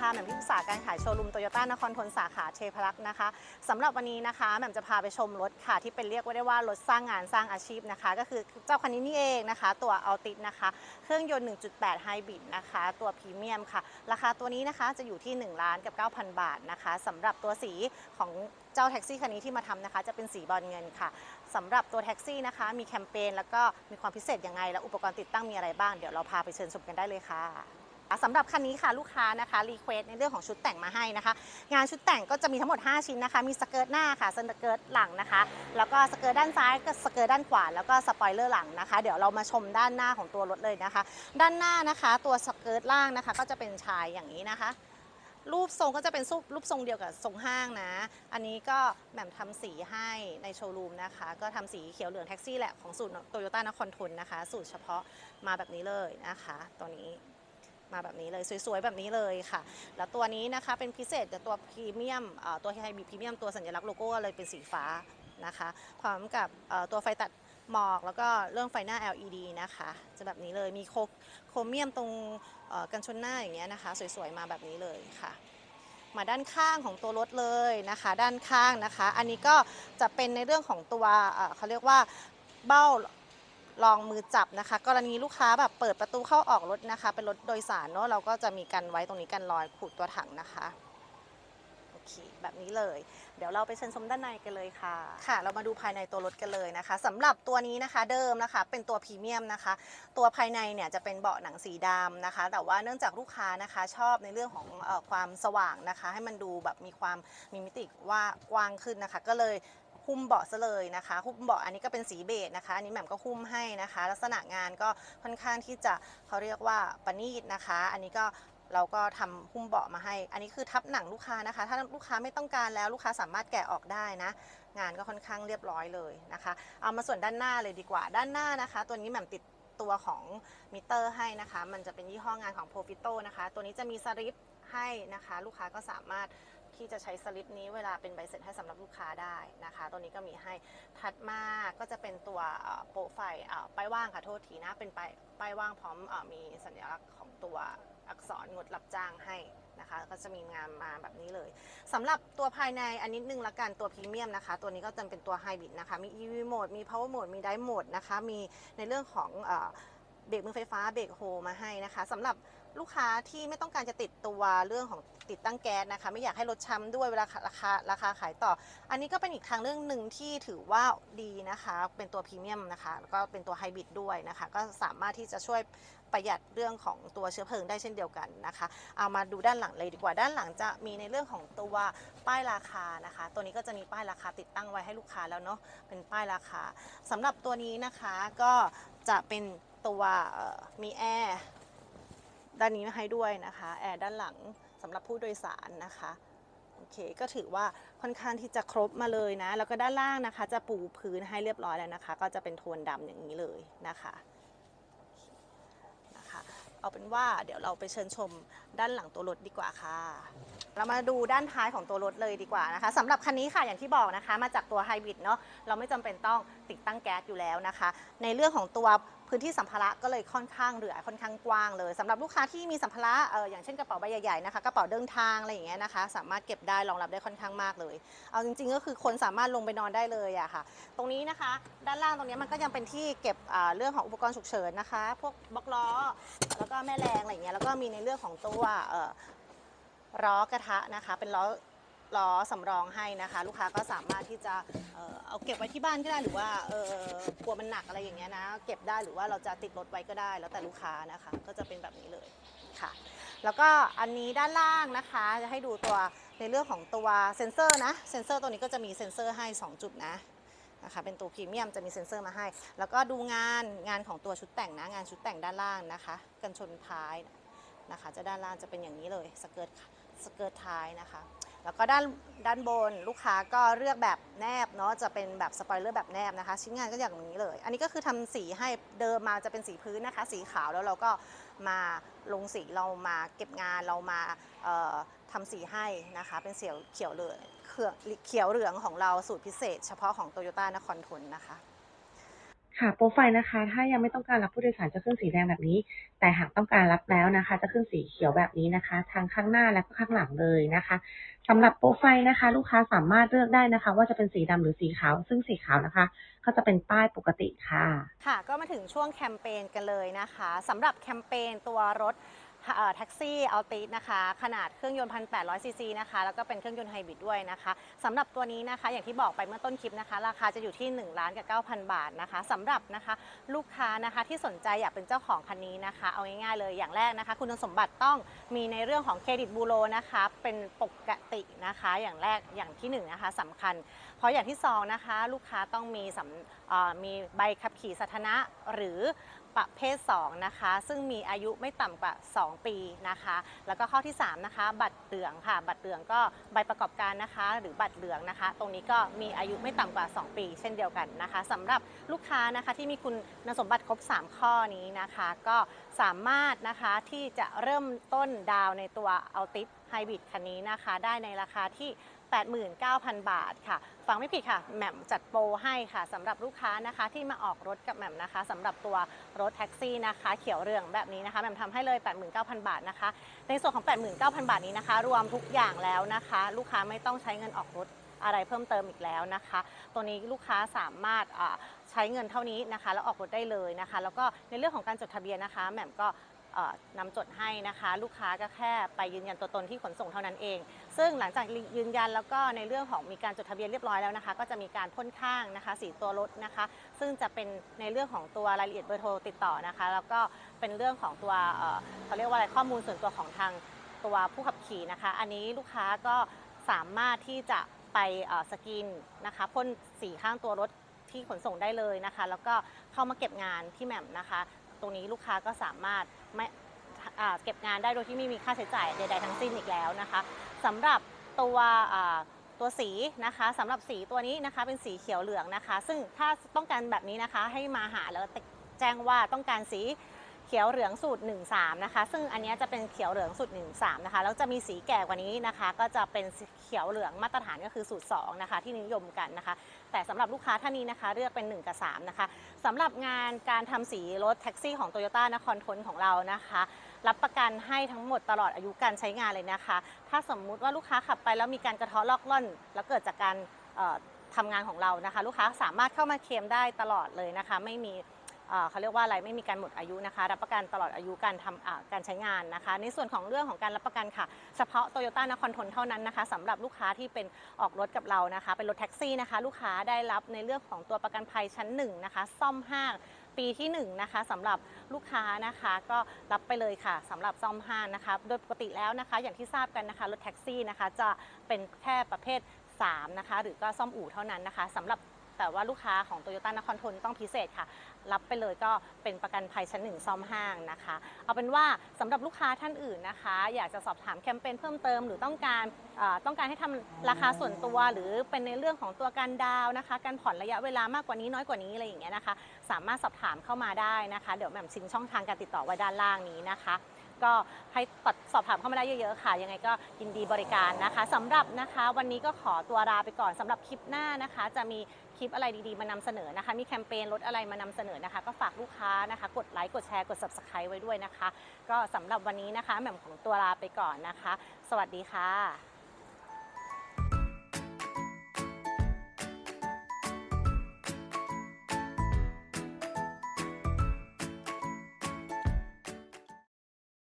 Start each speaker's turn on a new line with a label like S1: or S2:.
S1: ค่ะแหม่มที่ปรึกษาการขายโชว์รูมโตโยต้านครทนสาขาเทพรักษ์นะคะสำหรับวันนี้นะคะแหม่มจะพาไปชมรถค่ะที่เป็นเรียกว่าได้ว่ารถสร้างงานสร้างอาชีพนะคะ ก็คือเจ้าคันนี้นี่เองนะคะ ตัวอัลติสนะคะ เครื่องยนต์ 1.8 ไฮบริดนะคะ ตัวพรีเมียมค่ะ ราคาตัวนี้นะคะจะอยู่ที่ 1 ล้านกับ 9,000 บาทนะคะสำหรับตัวสีของเจ้าแท็กซี่คันนี้ที่มาทำนะคะ จะเป็นสีบอลเงินค่ะสำหรับตัวแท็กซี่นะคะ มีแคมเปญแล้วก็มีความพิเศษยังไง และอุปกรณ์ติดตั้งมีอะไรบ้างเดี๋ยวเราพาไปเชิญชมกันได้เลยค่ะ สำหรับคันนี้ค่ะลูกค้านะคะรีเควสในเรื่องของชุดแต่งมาให้นะคะ งานชุดแต่งก็จะมีทั้งหมด 5 ชิ้นนะคะ มีสเกิร์ตหน้าค่ะสเกิร์ตหลังนะคะ แล้วก็สเกิร์ตด้านซ้ายก็สเกิร์ตด้านขวาแล้วก็สปอยเลอร์หลังนะคะ เดี๋ยวเรามาชมด้านหน้าของตัวรถเลยนะคะ ด้านหน้านะคะตัวสเกิร์ตล่างนะคะ ก็จะเป็นชายอย่างนี้นะคะรูปทรงก็จะเป็นรูปทรงเดียวกับทรงห้างนะ อันนี้ก็แหม่มทำสีให้ในโชว์รูมนะคะ ก็ทำสีเขียวเหลืองแท็กซี่แหละของสูตรโตโยต้านครทุนนะคะ สูตรเฉพาะมาแบบนี้เลยนะคะ ตัวนี้ มาแบบนี้เลยสวยๆแบบนี้เลยค่ะ แล้วตัวนี้นะคะเป็นพิเศษแต่ตัวพรีเมียมตัวไฮบีพรีเมียมตัวสัญลักษณ์โลโก้เลยเป็นสีฟ้านะคะพร้อมกับตัวไฟตัดหมอกแล้วก็เรื่องไฟหน้า LED นะคะ จะแบบนี้เลยมีโคโครเมียมตรงกันชนหน้าอย่างเงี้ยนะคะ สวยๆมาแบบนี้เลยค่ะ มาด้านข้างของตัวรถเลยนะคะ ด้านข้างนะคะ อันนี้ก็จะเป็นในเรื่องของตัวเขาเรียกว่าเบ้า รองมือจับนะคะ กรณีลูกค้าแบบเปิดประตูเข้าออกรถนะคะ เป็นรถโดยสารเนาะเราก็จะมีกันไว้ตรงนี้กันรอยขูดตัวถังนะคะโอเคแบบนี้เลย เดี๋ยวเราไปเชิญชมด้านในกันเลยค่ะ ค่ะ เรามาดูภายในตัวรถกันเลยนะคะสำหรับตัวนี้นะคะเดิมนะคะ เป็นตัวพรีเมียมนะคะ ตัวภายในเนี่ยจะเป็นเบาะหนังสีดำนะคะ แต่ว่าเนื่องจากลูกค้านะคะชอบในเรื่องของอความสว่างนะคะ ให้มันดูแบบมีความมีมิติว่ากว้างขึ้นนะคะ ก็เลย หุ้มเบาะซะเลยนะคะหุ้มเบาะอันนี้ก็เป็นสีเบจนะคะอันนี้แหม่มก็หุ้มให้นะคะ ลักษณะงานก็ค่อนข้างที่จะเขาเรียกว่าประณีตนะคะ อันนี้ก็เราก็ทำหุ้มเบาะมาให้ อันนี้คือทับหนังลูกค้านะคะ ถ้าลูกค้าไม่ต้องการแล้วลูกค้าสามารถแกะออกได้นะ งานก็ค่อนข้างเรียบร้อยเลยนะคะ เอามาส่วนด้านหน้าเลยดีกว่า ด้านหน้านะคะ ตัวนี้แหม่มติดตัวของมิเตอร์ให้นะคะ มันจะเป็นยี่ห้องานของ Profito นะคะ ตัวนี้จะมีสลิปให้นะคะ ลูกค้าก็สามารถ ที่จะใช้สลิปนี้เวลาเป็นใบเสร็จให้สำหรับลูกค้าได้นะคะ ตัวนี้ก็มีให้ถัดมาก็จะเป็นตัวโปรไฟล์ป้ายว่างค่ะโทษทีนะเป็นป้ายป้ายว่างพร้อมอมีสัญลักษณ์ของตัวอักษรงดรับจ้างให้นะคะก็จะมีงานมาแบบนี้เลยสำหรับตัวภายในอันนิดนึงละกันตัวพรีเมียมนะคะ ตัวนี้ก็จะเป็นตัวไฮบริดนะคะ มี EV โหมดมี Power Mode มี Drive Mode นะคะ มีในเรื่องของเบรกมือไฟฟ้าเบรกโฮมาให้นะคะสำหรับ ลูกค้าที่ไม่ต้องการจะติดตัวเรื่องของติดตั้งแก๊สนะคะ ไม่อยากให้รถช้ำด้วยเวลาราคาราคาขายต่อ อันนี้ก็เป็นอีกทางเรื่องหนึ่งที่ถือว่าดีนะคะ เป็นตัวพรีเมียมนะคะแล้วก็เป็นตัวไฮบริดด้วยนะคะ ก็สามารถที่จะช่วยประหยัดเรื่องของตัวเชื้อเพลิงได้เช่นเดียวกันนะคะ เอามาดูด้านหลังเลยดีกว่าด้านหลังจะมีในเรื่องของตัวป้ายราคานะคะ ตัวนี้ก็จะมีป้ายราคาติดตั้งไว้ให้ลูกค้าแล้วเนาะเป็นป้ายราคาสำหรับตัวนี้นะคะก็จะเป็นตัวมีแอร์ ด้านนี้มาให้ด้วยนะคะแอร์ด้านหลังสำหรับผู้โดยสารนะคะโอเคก็ถือว่าค่อนข้างที่จะครบมาเลยนะ แล้วก็ด้านล่างนะคะ จะปูพื้นให้เรียบร้อยแล้วนะคะ ก็จะเป็นโทนดำอย่างนี้เลยนะคะนะคะเอาเป็นว่าเดี๋ยวเราไปเชิญชมด้านหลังตัวรถดีกว่าค่ะ เรามาดูด้านท้ายของตัวรถเลยดีกว่านะคะสำหรับคันนี้ค่ะอย่างที่บอกนะคะ มาจากตัวไฮบริดเนาะเราไม่จำเป็นต้องติดตั้งแก๊สอยู่แล้วนะคะ ในเรื่องของตัว พื้นที่สัมภาระก็เลยค่อนข้างเหลือค่อนข้างกว้างเลยสำหรับลูกค้าที่มีสัมภาระเอออย่างเช่นกระเป๋าใบใหญ่ๆนะคะกระเป๋าเดินทางอะไรอย่างเงี้ยนะคะ สามารถเก็บได้รองรับได้ค่อนข้างมากเลย เอาจริง ๆ ก็คือคนสามารถลงไปนอนได้เลยอะค่ะ ตรงนี้นะคะ ด้านล่างตรงนี้มันก็ยังเป็นที่เก็บเรื่องของอุปกรณ์ฉุกเฉินนะคะ พวกบล็อกล้อ แล้วก็แม่แรงอะไรอย่างเงี้ยแล้วก็มีในเรื่องของตัวล้อกระทะนะคะ เป็นล้อ ล้อสำรองให้นะคะ ลูกค้าก็สามารถที่จะเอ่อเอาเก็บไว้ที่บ้านก็ได้หรือว่าเออกลัวมันหนักอะไรอย่างเงี้ยนะ เก็บได้หรือว่าเราจะติดรถไว้ก็ได้ แล้วแต่ลูกค้านะคะ ก็จะเป็นแบบนี้เลยค่ะ แล้วก็อันนี้ด้านล่างนะคะ จะให้ดูตัวในเรื่องของตัวเซ็นเซอร์นะเซ็นเซอร์ตัวนี้ก็จะมีเซ็นเซอร์ให้ 2 จุดนะนะคะเป็นตัวพรีเมียมจะมีเซ็นเซอร์มาให้ แล้วก็ดูงานงานของตัวชุดแต่งนะ งานชุดแต่งด้านล่างนะคะ กันชนท้ายนะคะ จะด้านล่างจะเป็นอย่างนี้เลยสเกิร์ตสเกิร์ตท้ายนะคะ แล้วก็ด้านด้านบนลูกค้าก็เลือกแบบแนบเนาะจะเป็นแบบสปอยเลอร์แบบแนบนะคะ ชิ้นงานก็อย่างนี้เลย อันนี้ก็คือทำสีให้เดิมมาจะเป็นสีพื้นนะคะ สีขาวแล้วเราก็มาลงสีเรามาเก็บงานเรามาเอ่อทำสีให้นะคะ เป็นเสียวเขียวเหลืองเขียวเขียวเหลืองของเราสูตรพิเศษ เฉพาะของโตโยต้านครทนนะคะ
S2: ค่ะโปรไฟล์นะคะ ถ้ายังไม่ต้องการรับผู้โดยสารจะขึ้นสีแดงแบบนี้ แต่หากต้องการรับแล้วนะคะ จะขึ้นสีเขียวแบบนี้นะคะทางข้างหน้าและก็ข้างหลังเลยนะคะสำหรับโปรไฟล์นะคะ ลูกค้าสามารถเลือกได้นะคะ ว่าจะเป็นสีดำหรือสีขาว ซึ่งสีขาวนะคะ ก็จะเป็นป้ายปกติค่ะ
S1: ค่ะ ก็มาถึงช่วงแคมเปญกันเลยนะคะสำหรับแคมเปญตัวรถ แท็กซี่อัลตินะคะ ขนาดเครื่องยนต์ 1,800 ซีซีนะคะ แล้วก็เป็นเครื่องยนต์ไฮบริดด้วยนะคะสำหรับตัวนี้นะคะ อย่างที่บอกไปเมื่อต้นคลิปนะคะ ราคาจะอยู่ที่1ล้านกับ9,000 บาทนะคะสำหรับนะคะลูกค้านะคะที่สนใจอยากเป็นเจ้าของคันนี้นะคะ เอาง่ายๆเลยอย่างแรกนะคะ คุณสมบัติต้องมีในเรื่องของเครดิตบูโรนะคะ เป็นปกตินะคะ อย่างแรกอย่างที่หนึ่งนะคะสำคัญ เพราะอย่างที่สองนะคะ ลูกค้าต้องมีสำมีใบขับขี่สาธารณะหรือ ประเภท 2 นะคะ ซึ่งมีอายุไม่ต่ำกว่า 2 ปีนะคะ แล้วก็ข้อที่ 3 นะคะ บัตรเหลืองค่ะ บัตรเหลืองก็ใบประกอบการนะคะ หรือบัตรเหลืองนะคะ ตรงนี้ก็มีอายุไม่ต่ำกว่า 2 ปี เช่นเดียวกันนะคะสำหรับลูกค้านะคะที่มีคุณสมบัติครบ 3 ข้อนี้นะคะ ก็สามารถนะคะที่จะเริ่มต้นดาวในตัวเอัลติส บริดคันนี้นะคะ ได้ในราคาที่ 89,000 บาทค่ะฟังไม่ผิดค่ะแหม่มจัดโปรให้ค่ะสำหรับลูกค้านะคะที่มาออกรถกับแหม่มนะคะสำหรับตัวรถแท็กซี่นะคะ เขียวเหลืองแบบนี้นะคะแหม่มทำให้เลย 89,000 บาทนะคะ ในส่วนของ 89,000 บาทนี้นะคะ รวมทุกอย่างแล้วนะคะ ลูกค้าไม่ต้องใช้เงินออกรถอะไรเพิ่มเติมอีกแล้วนะคะ ตัวนี้ลูกค้าสามารถใช้เงินเท่านี้นะคะ แล้วออกรถได้เลยนะคะ แล้วก็ในเรื่องของการจดทะเบียนนะคะแหม่มก็ นำจดให้นะคะ ลูกค้าก็แค่ไปยืนยันตัวตนที่ขนส่งเท่านั้นเอง ซึ่งหลังจากยืนยันแล้วก็ในเรื่องของมีการจดทะเบียนเรียบร้อยแล้วนะคะ ก็จะมีการพ่นข้างนะคะ สีตัวรถนะคะ ซึ่งจะเป็นในเรื่องของตัวรายละเอียดเบอร์โทรติดต่อนะคะ แล้วก็เป็นเรื่องของตัวเขาเรียกว่าอะไรข้อมูลส่วนตัวของทางตัวผู้ขับขี่นะคะ อันนี้ลูกค้าก็สามารถที่จะไปสกรีนนะคะพ่นสีข้างตัวรถที่ขนส่งได้เลยนะคะ แล้วก็เข้ามาเก็บงานที่แหม่มนะคะ ตรงนี้ลูกค้าก็สามารถไม่เก็บงานได้โดยที่ไม่มีค่าใช้จ่ายใดๆทั้งสิ้นอีกแล้วนะคะสำหรับตัวตัวสีนะคะสำหรับสีตัวนี้นะคะเป็นสีเขียวเหลืองนะคะ ซึ่งถ้าต้องการแบบนี้นะคะให้มาหาแล้วแจ้งว่าต้องการสี เขียวเหลืองสูตร 13 นะคะ ซึ่งอันนี้จะเป็นเขียวเหลืองสูตร 13 นะคะ แล้วจะมีสีแก่กว่านี้นะคะ ก็จะเป็นเขียวเหลืองมาตรฐานก็คือสูตร 2 นะคะ ที่นิยมกันนะคะ แต่สำหรับลูกค้าท่านนี้นะคะ เลือกเป็น 1 กับ 3 นะคะสำหรับงานการทำสีรถแท็กซี่ของ t o y ยต้านครทนของเรานะคะ รับประกันให้ทั้งหมดตลอดอายุการใช้งานเลยนะคะ ถ้าสมมุติว่าลูกค้าขับไปแล้วมีการกระเทาะลอกล่อน แล้วเกิดจากการทำงานของเรานะคะ ลูกค้าสามารถเข้ามาเคลมได้ตลอดเลยนะคะ ไม่มี เขาเรียกว่าอะไรไม่มีการหมดอายุนะคะ รับประกันตลอดอายุการทำการใช้งานนะคะ ในส่วนของเรื่องของการรับประกันค่ะเฉพาะโตโยต้านครทนเท่านั้นนะคะสำหรับลูกค้าที่เป็นออกรถกับเรานะคะ เป็นรถแท็กซี่นะคะ ลูกค้าได้รับในเรื่องของตัวประกันภัยชั้นหนึ่งนะคะ ซ่อมห้างปีที่1นะคะสำหรับลูกค้านะคะก็รับไปเลยค่ะสำหรับซ่อมห้างนะคะ โดยปกติแล้วนะคะ อย่างที่ทราบกันนะคะรถแท็กซี่นะคะ จะเป็นแค่ประเภท3นะคะหรือก็ซ่อมอู่เท่านั้นนะคะสำหรับ แต่ว่าลูกค้าของโตโยต้านครทนต้องพิเศษค่ะ รับไปเลยก็เป็นประกันภัยชั้นหนึ่งซ่อมห้างนะคะ เอาเป็นว่าสำหรับลูกค้าท่านอื่นนะคะ อยากจะสอบถามแคมเปญเพิ่มเติม หรือต้องการต้องการให้ทำราคาส่วนตัว หรือเป็นในเรื่องของตัวการดาวน์นะคะ การผ่อนระยะเวลามากกว่านี้น้อยกว่านี้อะไรอย่างเงี้ยนะคะ สามารถสอบถามเข้ามาได้นะคะ เดี๋ยวแหม่มชิงช่องทางการติดต่อไว้ด้านล่างนี้นะคะ ก็ให้สอบถามเข้ามาได้เยอะๆค่ะ ยังไงก็ยินดีบริการนะคะสำหรับนะคะ วันนี้ก็ขอตัวลาไปก่อนสำหรับคลิปหน้านะคะ จะมีคลิปอะไรดีๆ มานำเสนอนะคะ มีแคมเปญลดอะไรมานำเสนอนะคะ ก็ฝากลูกค้านะคะ กดไลค์กดแชร์กด subscribe ไว้ด้วยนะคะ ก็สำหรับวันนี้นะคะแหม่มของตัวลาไปก่อนนะคะ สวัสดีค่ะ